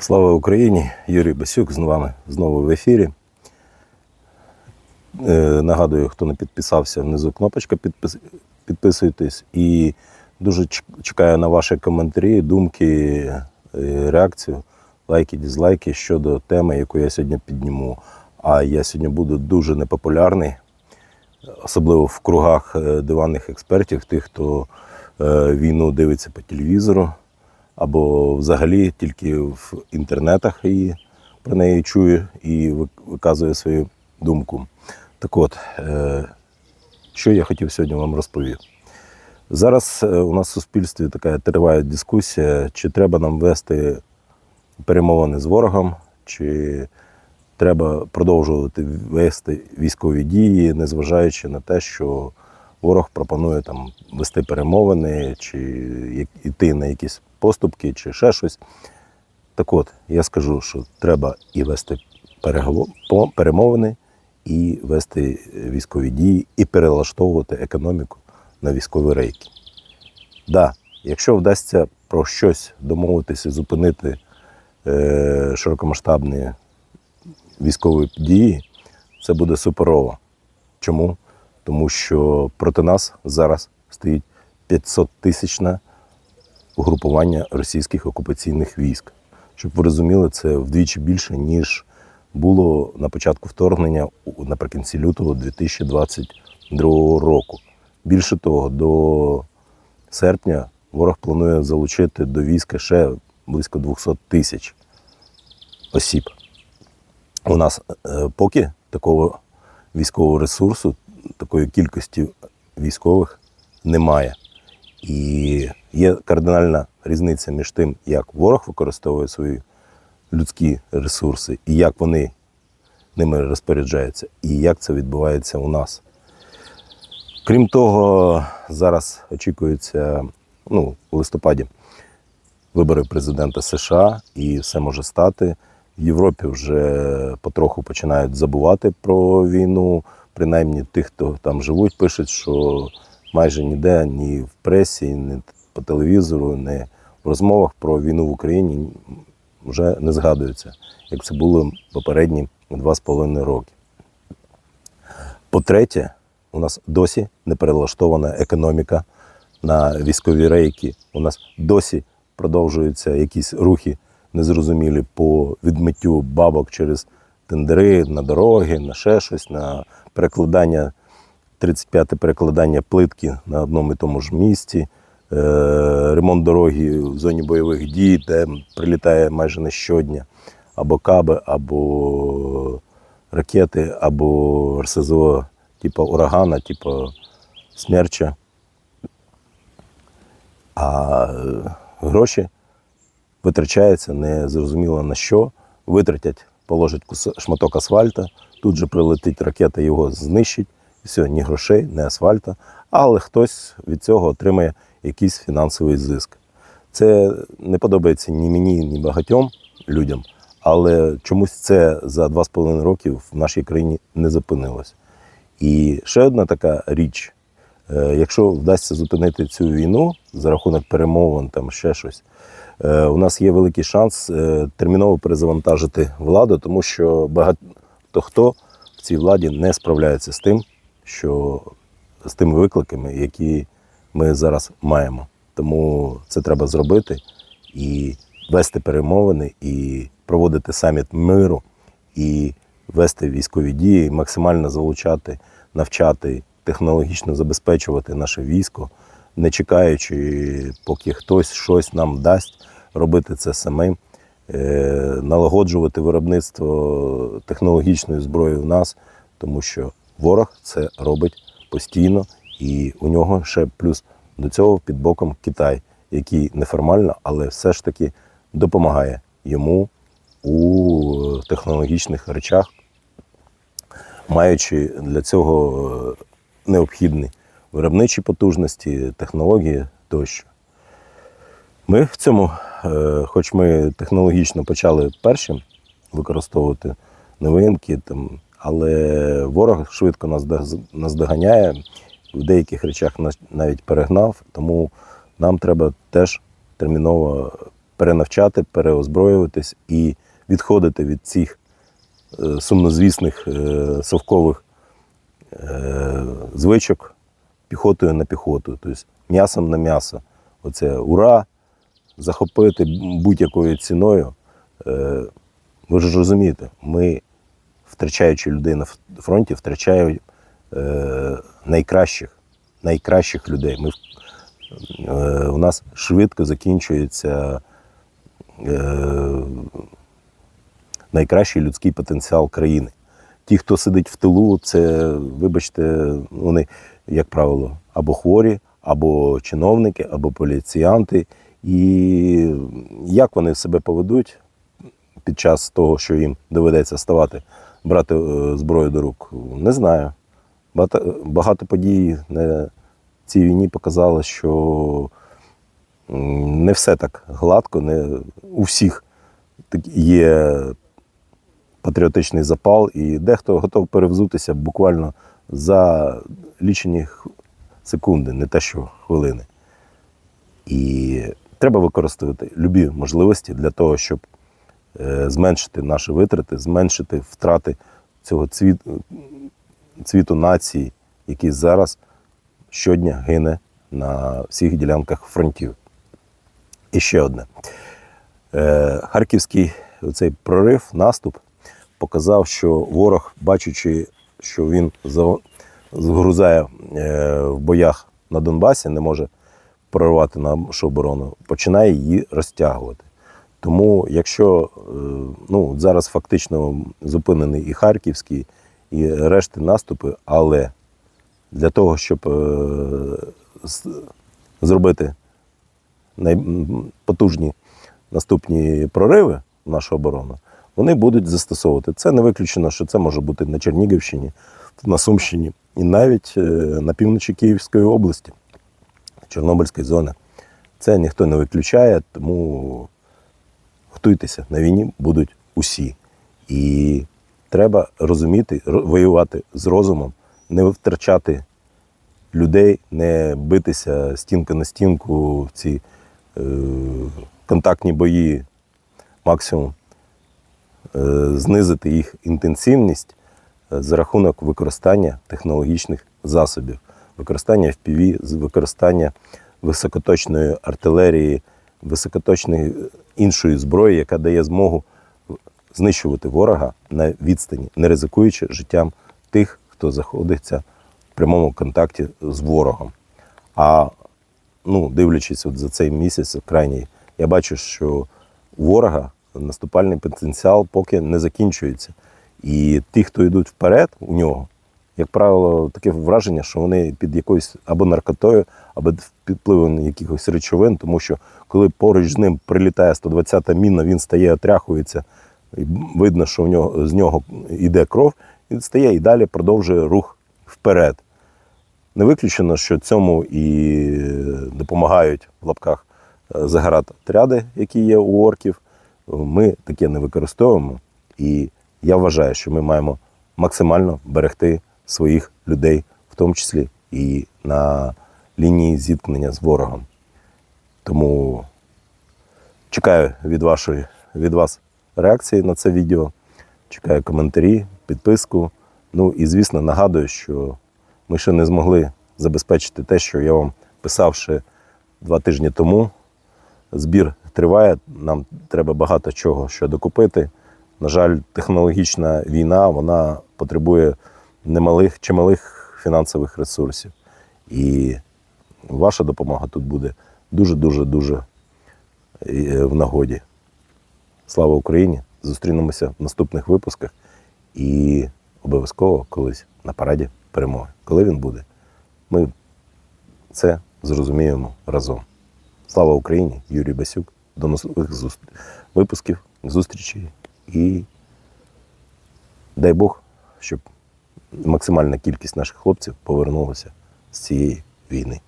Слава Україні! Юрій Басюк з вами знову в ефірі. Е, Нагадую, хто не підписався, внизу кнопочка підпис... підписуйтесь. І дуже чекаю на ваші коментарі, думки, е, реакцію, лайки, дізлайки щодо теми, яку я сьогодні підніму. А я сьогодні буду дуже непопулярний, особливо в кругах е, диванних експертів, тих, хто е, війну дивиться по телевізору, або взагалі тільки в інтернетах її про неї чує і виказує свою думку. Так от, е, що я хотів сьогодні вам розповісти. Зараз е, у нас в суспільстві така триває дискусія, чи треба нам вести перемовини з ворогом, чи треба продовжувати вести військові дії, незважаючи на те, що ворог пропонує там вести перемовини, чи йти на якісь поступки, чи ще щось. Так от, я скажу, що треба і вести перемовини, і вести військові дії, і перелаштовувати економіку на військові рейки. Да, якщо вдасться про щось домовитися, зупинити е, широкомасштабні військові дії, це буде суперово. Чому? Тому що проти нас зараз стоїть 500 тисячне угрупування російських окупаційних військ. Щоб ви розуміли, це вдвічі більше, ніж було на початку вторгнення наприкінці лютого 2022 року. Більше того, до серпня ворог планує залучити до війська ще близько 200 тисяч осіб. У нас е, поки такого військового ресурсу, такої кількості військових немає. І є кардинальна різниця між тим, як ворог використовує свої людські ресурси і як вони ними розпоряджаються, і як це відбувається у нас. Крім того, зараз очікується ну, у листопаді вибори президента США, і все може стати. В Європі вже потроху починають забувати про війну. Принаймні тих, хто там живуть, пишуть, що майже ніде, ні в пресі, ні по телевізору, ні в розмовах про війну в Україні вже не згадується, як це було попередні два з половиною роки. По-третє, у нас досі не перелаштована економіка на військові рейки. У нас досі продовжуються якісь рухи незрозумілі по відмиттю бабок через тендери на дороги, на ще щось, на перекладання 35-те перекладання плитки на одному і тому ж місці, е, ремонт дороги в зоні бойових дій, де прилітає майже не щодня, або каби, або ракети, або РСЗО, типу урагана, типу смерча. А е, гроші витрачаються незрозуміло на що. Витратять, положать кус- шматок асфальта, тут же прилетить ракета, його знищить. І все, ні грошей, ні асфальта. Але хтось від цього отримає якийсь фінансовий зиск. Це не подобається ні мені, ні багатьом людям, але чомусь це за два з половиною роки в нашій країні не зупинилось. І ще одна така річ: якщо вдасться зупинити цю війну за рахунок перемовин, там ще щось, е, у нас є великий шанс е, терміново перезавантажити владу, тому що багато хто в цій владі не справляється з тим, що з тими викликами, які ми зараз маємо. Тому це треба зробити і вести перемовини, і проводити саміт миру, і вести військові дії, максимально залучати, навчати, технологічно забезпечувати наше військо, не чекаючи, поки хтось щось нам дасть, робити це самим, е, налагоджувати виробництво технологічної зброї в нас, тому що ворог це робить постійно, і у нього ще плюс до цього під боком Китай, який неформально, але все ж таки допомагає йому у технологічних речах, маючи для цього необхідні виробничі потужності, технології тощо. Ми в цьому, е, хоч ми технологічно почали першим використовувати новинки, там, але ворог швидко нас наздоганяє, в деяких речах нас навіть перегнав, тому нам треба теж терміново перенавчати, переозброюватись і відходити від цих е, сумнозвісних е, совкових звичок піхотою на піхоту, тобто м'ясом на м'ясо. Оце ура, захопити будь-якою ціною. Е, ви ж розумієте, ми, втрачаючи людей на фронті, втрачаємо е, найкращих, найкращих людей. Ми, е, у нас швидко закінчується е, найкращий людський потенціал країни. Ті, хто сидить в тилу, це, вибачте, вони, як правило, або хворі, або чиновники, або поліціянти. І як вони себе поведуть під час того, що їм доведеться ставати, брати е, зброю до рук, не знаю. Багато, багато подій на цій війні показали, що не все так гладко, не у всіх є патріотичний запал, і дехто готов перевзутися буквально за лічені секунди, не те, що хвилини. І треба використовувати любі можливості для того, щоб е, зменшити наші витрати, зменшити втрати цього цвіт, цвіту нації, який зараз щодня гине на всіх ділянках фронтів. І ще одне. Е, Харківський цей прорив, наступ показав, що ворог, бачачи, що він за- згрузає е, в боях на Донбасі, не може прорвати нашу оборону, починає її розтягувати. Тому, якщо е, ну, зараз фактично зупинений і Харківський, і решти наступи, але для того, щоб е, зробити найпотужні наступні прориви в нашу оборону, вони будуть застосовувати. Це не виключено, що це може бути на Чернігівщині, на Сумщині і навіть е, на півночі Київської області, Чорнобильської зони. Це ніхто не виключає, тому готуйтеся, на війні будуть усі. І треба розуміти, воювати з розумом, не втрачати людей, не битися стінка на стінку в ці е, контактні бої максимум, знизити їх інтенсивність е, за рахунок використання технологічних засобів, використання FPV, використання високоточної артилерії, високоточної іншої зброї, яка дає змогу знищувати ворога на відстані, не ризикуючи життям тих, хто знаходиться в прямому контакті з ворогом. А ну, дивлячись от за цей місяць крайній, я бачу, що ворога наступальний потенціал поки не закінчується. І ті, хто йдуть вперед у нього, як правило, таке враження, що вони під якоюсь або наркотою, або під впливом якихось речовин, тому що коли поруч з ним прилітає 120-та міна, він стає, отряхується, і видно, що в нього, з нього йде кров, він стає і далі продовжує рух вперед. Не виключено, що цьому і допомагають в лапках е, заград отряди, які є у орків. Ми таке не використовуємо. І я вважаю, що ми маємо максимально берегти своїх людей, в тому числі і на лінії зіткнення з ворогом. Тому чекаю від, вашої, від вас реакції на це відео, чекаю коментарі, підписку. Ну і, звісно, нагадую, що ми ще не змогли забезпечити те, що я вам писав ще два тижні тому. Збір триває, нам треба багато чого що докупити. На жаль, технологічна війна вона потребує немалих чималих фінансових ресурсів. І ваша допомога тут буде дуже-дуже дуже е, в нагоді. Слава Україні! Зустрінемося в наступних випусках і обов'язково колись на параді перемоги. Коли він буде, ми це зрозуміємо разом. Слава Україні! Юрій Басюк. До наступних зустр... випусків, зустрічей і дай Бог, щоб максимальна кількість наших хлопців повернулася з цієї війни.